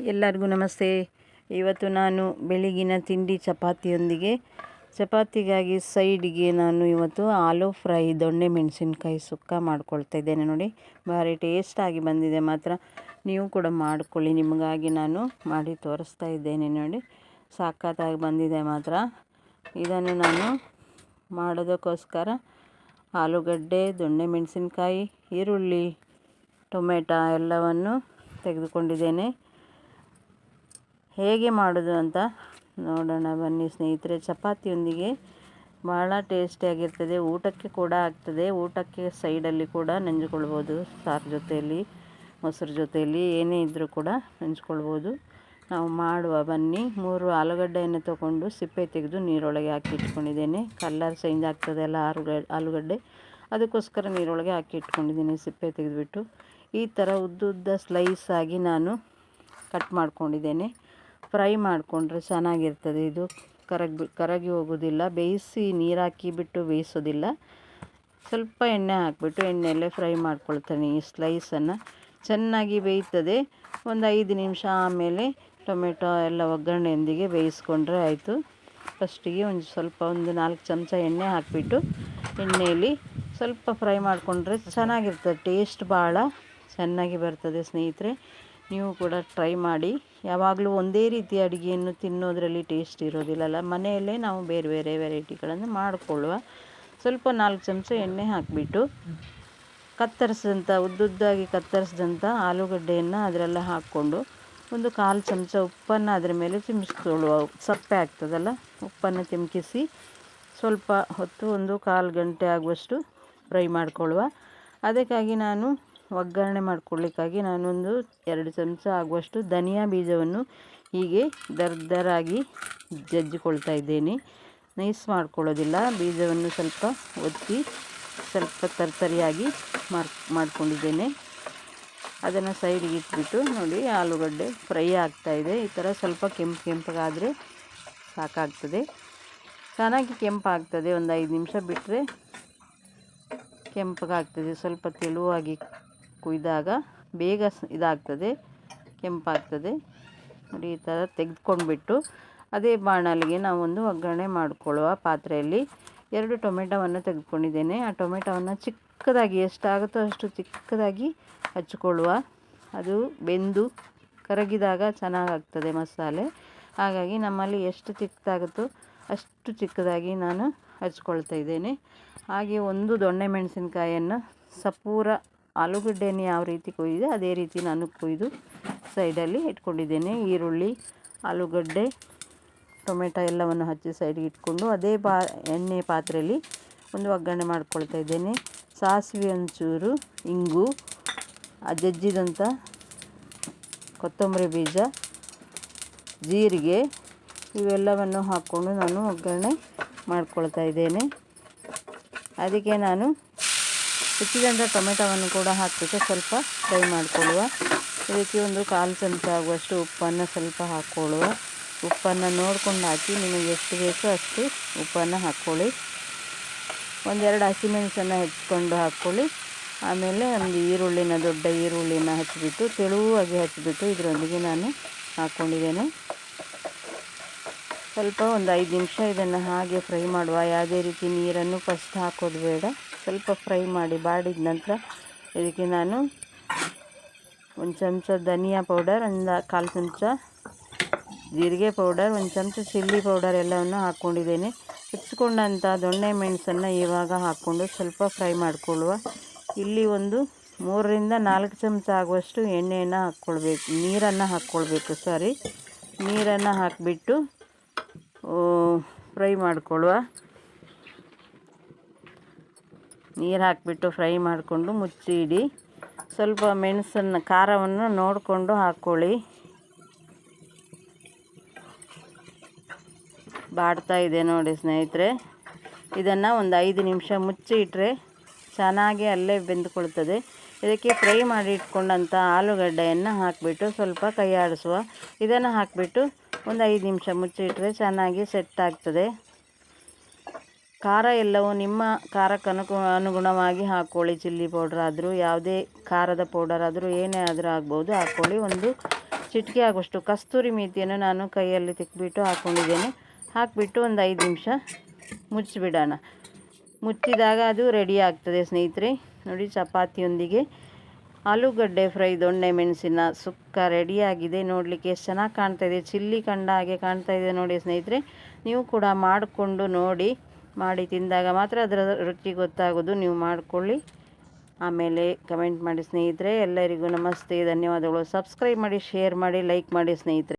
ಎಲ್ಲರಿಗೂ ನಮಸ್ತೆ. ಇವತ್ತು ನಾನು ಬೆಳಗಿನ ತಿಂಡಿ ಚಪಾತಿಯೊಂದಿಗೆ. ಚಪಾತಿಗಾಗಿ ಸೈಡಿಗೆ ನಾನು ಇವತ್ತು ಆಲೂ ಫ್ರೈ, ದೊಣ್ಣೆ, ಮೆಣಸಿನ್ಕಾಯಿ ಸುಕ್ಕ ಮಾಡ್ಕೊಳ್ತಾ ಇದ್ದೇನೆ ನೋಡಿ. ಭಾರಿ ಟೇಸ್ಟಾಗಿ ಬಂದಿದೆ ಮಾತ್ರ. ನೀವು ಕೂಡ ಮಾಡ್ಕೊಳ್ಳಿ. ನಿಮಗಾಗಿ ನಾನು ಮಾಡಿ ತೋರಿಸ್ತಾ ಇದ್ದೇನೆ ನೋಡಿ. ಸಾಕತ್ತಾಗಿ ಬಂದಿದೆ ಮಾತ್ರ. ಇದನ್ನು ನಾನು ಮಾಡೋದಕ್ಕೋಸ್ಕರ ಆಲೂಗಡ್ಡೆ, ದೊಣ್ಣೆ, ಮೆಣಸಿನ್ಕಾಯಿ, ಈರುಳ್ಳಿ, ಟೊಮೆಟೊ ಎಲ್ಲವನ್ನು ತೆಗೆದುಕೊಂಡಿದ್ದೇನೆ. ಹೇಗೆ ಮಾಡೋದು ಅಂತ ನೋಡೋಣ ಬನ್ನಿ ಸ್ನೇಹಿತರೆ. ಚಪಾತಿಯೊಂದಿಗೆ ಭಾಳ ಟೇಸ್ಟಿಯಾಗಿರ್ತದೆ ಊಟಕ್ಕೆ ಕೂಡ ಆಗ್ತದೆ. ಊಟಕ್ಕೆ ಸೈಡಲ್ಲಿ ಕೂಡ ನೆಂಜ್ಕೊಳ್ಬೋದು. ಸಾರು ಜೊತೆಯಲ್ಲಿ, ಮೊಸರು ಜೊತೆಯಲ್ಲಿ ಏನೇ ಇದ್ದರೂ ಕೂಡ ನೆಂಚ್ಕೊಳ್ಬೋದು ನಾವು ಮಾಡುವ ಬನ್ನಿ. ಮೂರು ಆಲೂಗಡ್ಡೆಯನ್ನು ತಗೊಂಡು ಸಿಪ್ಪೆ ತೆಗೆದು ನೀರೊಳಗೆ ಹಾಕಿ ಇಟ್ಕೊಂಡಿದ್ದೇನೆ. ಕಲ್ಲರ್ ಚೇಂಜ್ ಆಗ್ತದೆ ಅಲ್ಲ ಆಲೂಗಡ್ಡೆ ಆಲೂಗಡ್ಡೆ. ಅದಕ್ಕೋಸ್ಕರ ನೀರೊಳಗೆ ಹಾಕಿ ಇಟ್ಕೊಂಡಿದ್ದೀನಿ ಸಿಪ್ಪೆ ತೆಗೆದುಬಿಟ್ಟು. ಈ ಥರ ಉದ್ದುದ್ದ ಸ್ಲೈಸ್ ಆಗಿ ನಾನು ಕಟ್ ಮಾಡ್ಕೊಂಡಿದ್ದೇನೆ. ಫ್ರೈ ಮಾಡಿಕೊಂಡ್ರೆ ಚೆನ್ನಾಗಿರ್ತದೆ. ಇದು ಕರಗಿ ಕರಗಿ ಹೋಗೋದಿಲ್ಲ. ಬೇಯಿಸಿ ನೀರು ಹಾಕಿ ಬಿಟ್ಟು ಬೇಯಿಸೋದಿಲ್ಲ. ಸ್ವಲ್ಪ ಎಣ್ಣೆ ಹಾಕಿಬಿಟ್ಟು ಎಣ್ಣೆಯಲ್ಲೇ ಫ್ರೈ ಮಾಡ್ಕೊಳ್ತೇನೆ ಈ ಸ್ಲೈಸನ್ನು ಚೆನ್ನಾಗಿ ಬೇಯ್ತದೆ. ಒಂದು ಐದು ನಿಮಿಷ ಆಮೇಲೆ ಟೊಮೆಟೊ ಎಲ್ಲ ಒಗ್ಗರಣೆಯೊಂದಿಗೆ ಬೇಯಿಸ್ಕೊಂಡ್ರೆ ಆಯಿತು. ಫಸ್ಟಿಗೆ ಒಂದು ಸ್ವಲ್ಪ ಒಂದು ನಾಲ್ಕು ಚಮಚ ಎಣ್ಣೆ ಹಾಕಿಬಿಟ್ಟು ಎಣ್ಣೆಯಲ್ಲಿ ಸ್ವಲ್ಪ ಫ್ರೈ ಮಾಡಿಕೊಂಡ್ರೆ ಚೆನ್ನಾಗಿರ್ತದೆ. ಟೇಸ್ಟ್ ಭಾಳ ಚೆನ್ನಾಗಿ ಬರ್ತದೆ ಸ್ನೇಹಿತರೆ. ನೀವು ಕೂಡ ಟ್ರೈ ಮಾಡಿ. ಯಾವಾಗಲೂ ಒಂದೇ ರೀತಿ ಅಡುಗೆಯನ್ನು ತಿನ್ನೋದರಲ್ಲಿ ಟೇಸ್ಟ್ ಇರೋದಿಲ್ಲಲ್ಲ. ಮನೆಯಲ್ಲೇ ನಾವು ಬೇರೆ ಬೇರೆ ವೆರೈಟಿಗಳನ್ನು ಮಾಡಿಕೊಳ್ಳುವ. ಸ್ವಲ್ಪ ನಾಲ್ಕು ಚಮಚ ಎಣ್ಣೆ ಹಾಕಿಬಿಟ್ಟು ಕತ್ತರಿಸಿದಂಥ ಉದ್ದುದ್ದಾಗಿ ಕತ್ತರಿಸಿದಂಥ ಆಲೂಗಡ್ಡೆಯನ್ನು ಅದರಲ್ಲೇ ಹಾಕ್ಕೊಂಡು ಒಂದು ಕಾಲು ಚಮಚ ಉಪ್ಪನ್ನು ಅದರ ಮೇಲೆ ಚಿಮ್ಮಿಸ್ಕೊಳ್ಳುವ ಸಪ್ಪೆ ಆಗ್ತದಲ್ಲ, ಉಪ್ಪನ್ನು ತಿಮ್ಕಿಸಿ ಸ್ವಲ್ಪ ಹೊತ್ತು ಒಂದು ಕಾಲು ಗಂಟೆ ಆಗುವಷ್ಟು ಫ್ರೈ ಮಾಡಿಕೊಳ್ಳುವ. ಅದಕ್ಕಾಗಿ ನಾನು ಒಗ್ಗರಣೆ ಮಾಡ್ಕೊಳ್ಳಿಕ್ಕಾಗಿ ನಾನೊಂದು ಎರಡು ಚಮಚ ಆಗುವಷ್ಟು ಧನಿಯಾ ಬೀಜವನ್ನು ಹೀಗೆ ದರ್ದರಾಗಿ ಜಜ್ಜಿಕೊಳ್ತಾ ಇದ್ದೇನೆ. ನೈಸ್ ಮಾಡ್ಕೊಳ್ಳೋದಿಲ್ಲ. ಬೀಜವನ್ನು ಸ್ವಲ್ಪ ಒತ್ತಿ ಸ್ವಲ್ಪ ತರ್ತರಿಯಾಗಿ ಮಾರ್, ಮಾಡಿಕೊಂಡಿದ್ದೇನೆ. ಅದನ್ನು ಸೈಡಿಗೆ ಇಟ್ಬಿಟ್ಟು ನೋಡಿ, ಆಲೂಗಡ್ಡೆ ಫ್ರೈ ಆಗ್ತಾಯಿದೆ ಈ ಥರ ಸ್ವಲ್ಪ ಕೆಂಪು ಕೆಂಪಗಾದರೆ ಸಾಕಾಗ್ತದೆ. ಚೆನ್ನಾಗಿ ಕೆಂಪಾಗ್ತದೆ. ಒಂದು ಐದು ನಿಮಿಷ ಬಿಟ್ಟರೆ ಕೆಂಪಗಾಗ್ತದೆ ಸ್ವಲ್ಪ ತೆಳುವಾಗಿ ಕುಯ್ದಾಗ ಬೇಗ ಇದಾಗ್ತದೆ, ಕೆಂಪಾಗ್ತದೆ. ನೋಡಿ ಈ ಥರ ತೆಗೆದುಕೊಂಡ್ಬಿಟ್ಟು ಅದೇ ಬಾಣಲಿಗೆ ನಾವೊಂದು ಒಗ್ಗರಣೆ ಮಾಡಿಕೊಳ್ಳುವ ಪಾತ್ರೆಯಲ್ಲಿ ಎರಡು ಟೊಮೆಟೊವನ್ನು ತೆಗೆದುಕೊಂಡಿದ್ದೇನೆ. ಆ ಟೊಮೆಟೊವನ್ನು ಚಿಕ್ಕದಾಗಿ ಎಷ್ಟಾಗುತ್ತೋ ಅಷ್ಟು ಚಿಕ್ಕದಾಗಿ ಹಚ್ಕೊಳ್ಳುವ. ಅದು ಬೆಂದು ಕರಗಿದಾಗ ಚೆನ್ನಾಗಾಗ್ತದೆ ಮಸಾಲೆ. ಹಾಗಾಗಿ ನಮ್ಮಲ್ಲಿ ಎಷ್ಟು ಚಿಕ್ಕದಾಗುತ್ತೋ ಅಷ್ಟು ಚಿಕ್ಕದಾಗಿ ನಾನು ಹಚ್ಕೊಳ್ತಾ ಇದ್ದೇನೆ. ಹಾಗೆ ಒಂದು ದೊಣ್ಣೆ ಮೆಣಸಿನಕಾಯಿಯನ್ನು ಸಪೂರ ಆಲೂಗಡ್ಡೆಯನ್ನು ಯಾವ ರೀತಿ ಕೊಯ್ದಿದೆ ಅದೇ ರೀತಿ ನಾನು ಕೊಯ್ದು ಸೈಡಲ್ಲಿ ಇಟ್ಕೊಂಡಿದ್ದೇನೆ. ಈರುಳ್ಳಿ, ಆಲೂಗಡ್ಡೆ, ಟೊಮೆಟೊ ಎಲ್ಲವನ್ನು ಹಚ್ಚಿ ಸೈಡಿಗೆ ಇಟ್ಕೊಂಡು ಅದೇ ಪಾ ಎಣ್ಣೆ ಪಾತ್ರೆಯಲ್ಲಿ ಒಂದು ಒಗ್ಗರಣೆ ಮಾಡ್ಕೊಳ್ತಾ ಇದ್ದೇನೆ. ಸಾಸಿವೆ ಒಂಚೂರು, ಇಂಗು ಜಜ್ಜಿದಂಥ ಕೊತ್ತಂಬರಿ ಬೀಜ, ಜೀರಿಗೆ ಇವೆಲ್ಲವನ್ನು ಹಾಕ್ಕೊಂಡು ನಾನು ಒಗ್ಗರಣೆ ಮಾಡ್ಕೊಳ್ತಾ ಇದ್ದೇನೆ. ಅದಕ್ಕೆ ನಾನು ಹೆಚ್ಚಿದಂಥ ಟೊಮೆಟೊವನ್ನು ಕೂಡ ಹಾಕಿಬಿಟ್ಟು ಸ್ವಲ್ಪ ಫ್ರೈ ಮಾಡಿಕೊಳ್ಳುವ. ಇದಕ್ಕೆ ಒಂದು ಕಾಲು ಚಮಚ ಆಗುವಷ್ಟು ಉಪ್ಪನ್ನು ಸ್ವಲ್ಪ ಹಾಕ್ಕೊಳ್ಳುವ. ಉಪ್ಪನ್ನು ನೋಡ್ಕೊಂಡು ಹಾಕಿ ನಿಮಗೆ ಎಷ್ಟು ಬೇಕೋ ಅಷ್ಟು ಉಪ್ಪನ್ನು ಹಾಕ್ಕೊಳ್ಳಿ. ಒಂದೆರಡು ಹಸಿಮೆಣಸನ್ನು ಹೆಚ್ಕೊಂಡು ಹಾಕ್ಕೊಳ್ಳಿ. ಆಮೇಲೆ ಒಂದು ಈರುಳ್ಳಿನ ದೊಡ್ಡ ಈರುಳ್ಳಿನ ಹಚ್ಚಿಬಿಟ್ಟು, ತೆಳುವಾಗಿ ಹಚ್ಚಿಬಿಟ್ಟು ಇದರೊಂದಿಗೆ ನಾನು ಹಾಕ್ಕೊಂಡಿದ್ದೇನೆ. ಸ್ವಲ್ಪ ಒಂದು ಐದು ನಿಮಿಷ ಇದನ್ನು ಹಾಗೆ ಫ್ರೈ ಮಾಡುವ. ಯಾವುದೇ ರೀತಿ ನೀರನ್ನು ಫಸ್ಟ್ ಹಾಕೋದು ಬೇಡ. ಸ್ವಲ್ಪ ಫ್ರೈ ಮಾಡಿ ಬಾಡಿದ ನಂತರ ಇದಕ್ಕೆ ನಾನು ಒಂದು ಚಮಚ ಧನಿಯಾ ಪೌಡರ್, ಒಂದು ಕಾಲು ಚಮಚ ಜೀರಿಗೆ ಪೌಡರ್, ಒಂದು ಚಮಚ ಚಿಲ್ಲಿ ಪೌಡರ್ ಎಲ್ಲವನ್ನು ಹಾಕ್ಕೊಂಡಿದ್ದೇನೆ. ಹೆಚ್ಚಿಕೊಂಡಂಥ ದೊಣ್ಣೆ ಮೆಣಸನ್ನು ಇವಾಗ ಹಾಕ್ಕೊಂಡು ಸ್ವಲ್ಪ ಫ್ರೈ ಮಾಡಿಕೊಳ್ಳುವ. ಇಲ್ಲಿ ಒಂದು ಮೂರರಿಂದ ನಾಲ್ಕು ಚಮಚ ಆಗುವಷ್ಟು ಎಣ್ಣೆಯನ್ನು ಹಾಕ್ಕೊಳ್ಬೇಕು, ನೀರನ್ನು ಹಾಕ್ಕೊಳ್ಬೇಕು ಸಾರಿ ನೀರನ್ನು ಹಾಕಿಬಿಟ್ಟು ಫ್ರೈ ಮಾಡಿಕೊಳ್ಳುವ. ನೀರು ಹಾಕಿಬಿಟ್ಟು ಫ್ರೈ ಮಾಡಿಕೊಂಡು ಮುಚ್ಚಿ ಇಡಿ ಸ್ವಲ್ಪ ಮೆಣಸನ್ನು, ಖಾರವನ್ನು ನೋಡಿಕೊಂಡು ಹಾಕ್ಕೊಳ್ಳಿ ಬಾಡ್ತಾ ಇದೆ ನೋಡಿ ಸ್ನೇಹಿತರೆ. ಇದನ್ನು ಒಂದು ಐದು ನಿಮಿಷ ಮುಚ್ಚಿ ಇಟ್ಟರೆ ಚೆನ್ನಾಗಿ ಅಲ್ಲೇ ಬೆಂದುಕೊಳ್ತದೆ. ಇದಕ್ಕೆ ಫ್ರೈ ಮಾಡಿ ಇಟ್ಕೊಂಡಂಥ ಆಲೂಗಡ್ಡೆಯನ್ನು ಹಾಕಿಬಿಟ್ಟು ಸ್ವಲ್ಪ ಕೈ ಆಡಿಸುವ ಇದನ್ನು ಹಾಕಿಬಿಟ್ಟು ಒಂದು ಐದು ನಿಮಿಷ ಮುಚ್ಚಿಟ್ರೆ ಚೆನ್ನಾಗಿ ಸೆಟ್ ಆಗ್ತದೆ. ಖಾರ ಎಲ್ಲವೂ ನಿಮ್ಮ ಖಾರಕ್ಕೆ ಅನುಕು ಅನುಗುಣವಾಗಿ ಹಾಕ್ಕೊಳ್ಳಿ ಚಿಲ್ಲಿ ಪೌಡ್ರ್ ಆದರೂ, ಯಾವುದೇ ಖಾರದ ಪೌಡರ್ ಆದರೂ, ಏನೇ ಆದರೂ ಆಗ್ಬೋದು. ಹಾಕ್ಕೊಳ್ಳಿ ಒಂದು ಚಿಟಿಕೆ ಆಗುವಷ್ಟು ಕಸ್ತೂರಿ ಮೇಥಿಯನ್ನು ನಾನು ಕೈಯಲ್ಲಿ ತೆಕ್ಬಿಟ್ಟು ಹಾಕ್ಕೊಂಡಿದ್ದೇನೆ ಹಾಕಿಬಿಟ್ಟು ಒಂದು ಐದು ನಿಮಿಷ ಮುಚ್ಚಿಬಿಡೋಣ. ಮುಚ್ಚಿದಾಗ ಅದು ರೆಡಿ ಆಗ್ತದೆ ಸ್ನೇಹಿತರೆ. ನೋಡಿ, ಚಪಾತಿಯೊಂದಿಗೆ ಆಲೂಗಡ್ಡೆ ಫ್ರೈ, ದೊಣ್ಣೆ, ಮೆಣಸಿನ ಸುಕ್ಕ ರೆಡಿಯಾಗಿದೆ. ನೋಡಲಿಕ್ಕೆ ಎಷ್ಟು ಚೆನ್ನಾಗಿ ಕಾಣ್ತಾ ಇದೆ. ಚಿಲ್ಲಿ ಕಂಡ ಹಾಗೆ ಕಾಣ್ತಾ ಇದೆ ನೋಡಿ ಸ್ನೇಹಿತರೆ. ನೀವು ಕೂಡ ಮಾಡಿಕೊಂಡು ನೋಡಿ. ಮಾಡಿ ತಿಂದಾಗ ಮಾತ್ರ ಅದರ ರುಚಿ ಗೊತ್ತಾಗೋದು. ನೀವು ಮಾಡಿಕೊಳ್ಳಿ. ಆಮೇಲೆ ಕಮೆಂಟ್ ಮಾಡಿ ಸ್ನೇಹಿತರೆ. ಎಲ್ಲರಿಗೂ ನಮಸ್ತೆ. ಧನ್ಯವಾದಗಳು. ಸಬ್ಸ್ಕ್ರೈಬ್ ಮಾಡಿ, ಶೇರ್ ಮಾಡಿ, ಲೈಕ್ ಮಾಡಿ ಸ್ನೇಹಿತರೆ.